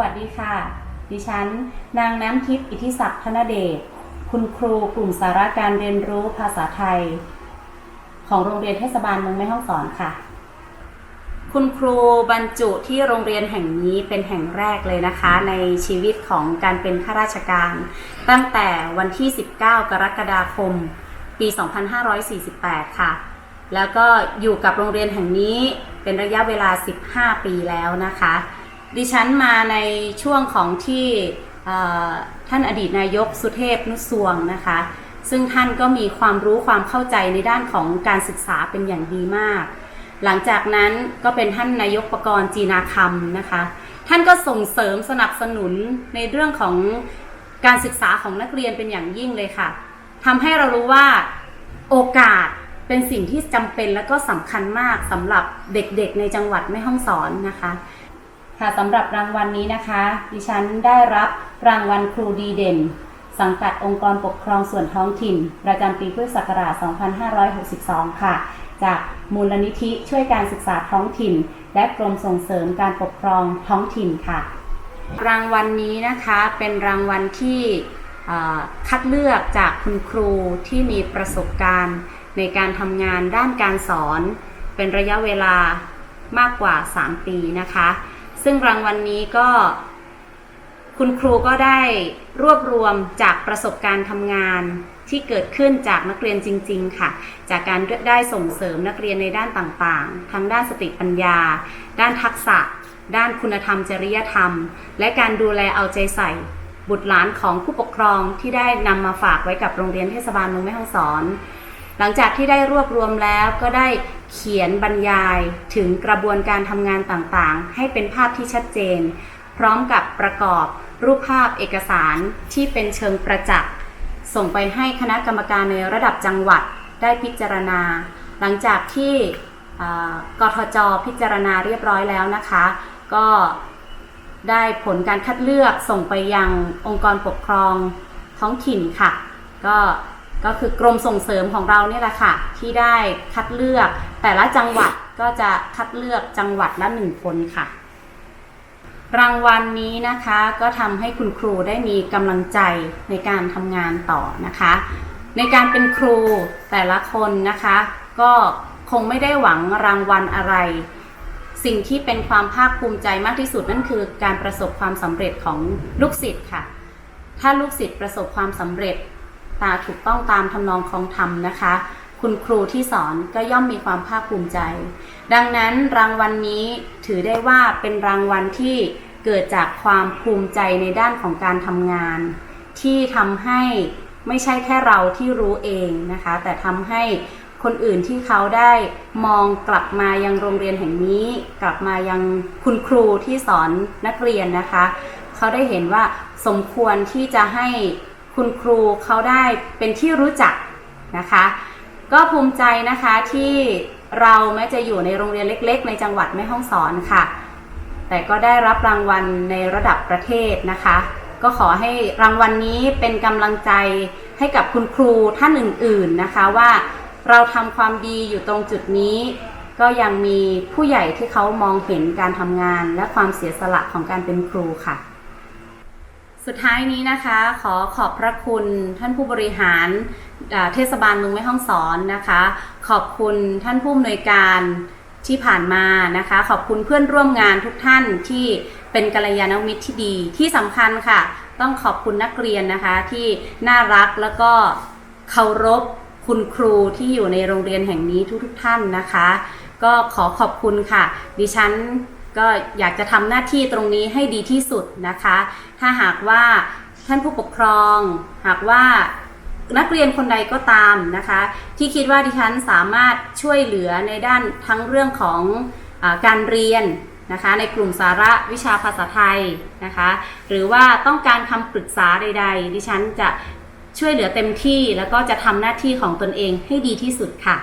วัสดีค่ะ ดิฉัน นางน้ำทิพย์อิทธิศักดิ์ธนเดช คุณครูกลุ่มสาระการเรียนรู้ภาษาไทย ของโรงเรียนเทศบาลเมืองแม่ฮ่องสอนค่ะ คุณครูบรรจุที่โรงเรียนแห่งนี้เป็นแห่งแรกเลยนะคะ ในชีวิตของการเป็นข้าราชการ ตั้งแต่วันที่ 19 กรกฎาคม ปี 2548 ค่ะ แล้วก็อยู่กับโรงเรียนแห่งนี้เป็นระยะเวลา 15 ปีแล้วนะคะ ดิฉันมาในช่วงของที่ท่านอดีตนายกสุเทพนุสวงนะคะ ซึ่งท่านก็มีความรู้ความเข้าใจในด้านของการศึกษาเป็นอย่างดีมาก หลังจากนั้นก็เป็นท่านนายกประกรณ์จีนาคำนะคะ ท่านก็ส่งเสริมสนับสนุนในเรื่องของการศึกษาของนักเรียนเป็นอย่างยิ่งเลยค่ะทำให้เรารู้ว่าโอกาสเป็นสิ่งที่จำเป็นและก็สำคัญมากสำหรับเด็กๆในจังหวัดแม่ฮ่องสอนนะคะ ค่ะสำหรับรางวัลนี้นะคะ ดิฉันได้รับรางวัลครูดีเด่น สังกัดองค์กรปกครองส่วนท้องถิ่น ประจำปีพุทธศักราช 2562 ค่ะ จากมูลนิธิช่วยการศึกษาท้องถิ่น และกรมส่งเสริมการปกครองท้องถิ่นค่ะ รางวัลนี้นะคะเป็นรางวัลที่คัดเลือกจากคุณครูที่มีประสบการณ์ ในการทำงานด้านการสอน เป็นระยะเวลามากกว่า 3 ปีนะคะ ซึ่งรางวัลนนี้ก็ คุณครูก็ได้รวบรวมจากประสบการณ์ทำงานที่เกิดขึ้นจากนักเรียนจริง ๆ ค่ะ จากการได้ส่งเสริมนักเรียนในด้านต่างๆ ทั้งด้านสติปัญญา ด้านทักษะ ด้านคุณธรรมจริยธรรม และการดูแลเอาใจใส่ บุตรหลานของผู้ปกครองที่ได้นำมาฝากไว้กับโรงเรียนเทศบาลเมืองแม่ฮ่องสอน หลังจากที่ได้รวบรวมแล้วก็ได้ เขียนบรรยายถึงกระบวนการทำงานต่างๆ ให้เป็นภาพที่ชัดเจน พร้อมกับประกอบรูปภาพเอกสารที่เป็นเชิงประจักษ์ส่งไปให้คณะกรรมการในระดับจังหวัดได้พิจารณา หลังจากที่กทจพิจารณาเรียบร้อยแล้วนะคะ ก็ได้ผลการคัดเลือกส่งไปยังองค์กรปกครองท้องถิ่นค่ะ ก็ ก็คือกรมส่งเสริมของเราเนี่ยแหละค่ะ ที่ได้คัดเลือกแต่ละจังหวัดก็จะคัดเลือกจังหวัดละหนึ่งคนค่ะ รางวัลนนี้นะคะก็ทำให้คุณครูได้มีกำลังใจในการทำงานต่อนะคะ ในการเป็นครูแต่ละคนนะคะ ก็คงไม่ได้หวังรางวัลอะไร สิ่งที่เป็นความภาคภูมิใจมากที่สุดนั่นคือ การประสบความสำเร็จของลูกศิษย์ค่ะ ถ้าลูกศิษย์ประสบความสำเร็จ ตาถูกต้องตามทำนองคลองธรรมนะคะ คุณครูที่สอนก็ย่อมมีความภาคภูมิใจ ดังนั้นรางวัลนนี้ถือได้ว่าเป็นรางวัลที่เกิดจากความภูมิใจในด้านของการทำงาน ที่ทำให้ไม่ใช่แค่เราที่รู้เองนะคะ แต่ทำให้คนอื่นที่เขาได้มองกลับมายังโรงเรียนแห่งนี้ กลับมายังคุณครูที่สอนนักเรียนนะคะ เขาได้เห็นว่าสมควรที่จะให้ คุณครูเขาได้เป็นที่รู้จักนะคะ ก็ภูมิใจนะคะที่เราแม้จะอยู่ในโรงเรียนเล็ก ๆ ในจังหวัดแม่ฮ่องสอนค่ะ แต่ก็ได้รับรางวัลในระดับประเทศนะคะ ก็ขอให้รางวัลนนี้เป็นกำลังใจให้กับคุณครูท่านอื่น ๆนะคะว่าเราทำความดีอยู่ตรงจุดนี้ก็ยังมีผู้ใหญ่ที่เขามองเห็นการทำงานและความเสียสละของการเป็นครูค่ะ สุดท้ายนี้นะคะขอขอบพระคุณท่านผู้บริหารเทศบาลเมืองแม่ฮ่องสอนนะคะ ขอบคุณท่านผู้อำนวยการที่ผ่านมานะคะ ขอบคุณเพื่อนร่วมงานทุกท่านที่เป็นกัลยาณมิตรที่ดีที่สำคัญค่ะ ต้องขอบคุณนักเรียนนะคะที่น่ารักแล้วก็เคารพคุณครูที่อยู่ในโรงเรียนแห่งนี้ทุกๆทท่านนะคะ ก็ขอขอบคุณค่ะ ดิฉัน ก็อยากจะทำหน้าที่ตรงนี้ให้ดีที่สุดนะคะ ถ้าหากว่าท่านผู้ปกครอง หากว่านักเรียนคนใดก็ตามนะคะ ที่คิดว่าดิฉันสามารถช่วยเหลือในด้านทั้งเรื่องของอการเรียนนะคะ ในกลุ่มสาระวิชาภาษาไทยนะคะ หรือว่าต้องการคำปรึกษาใด ๆ ดิฉันจะช่วยเหลือเต็มที่แล้วก็จะทำหน้าที่ของตนเองให้ดีที่สุดค่ะ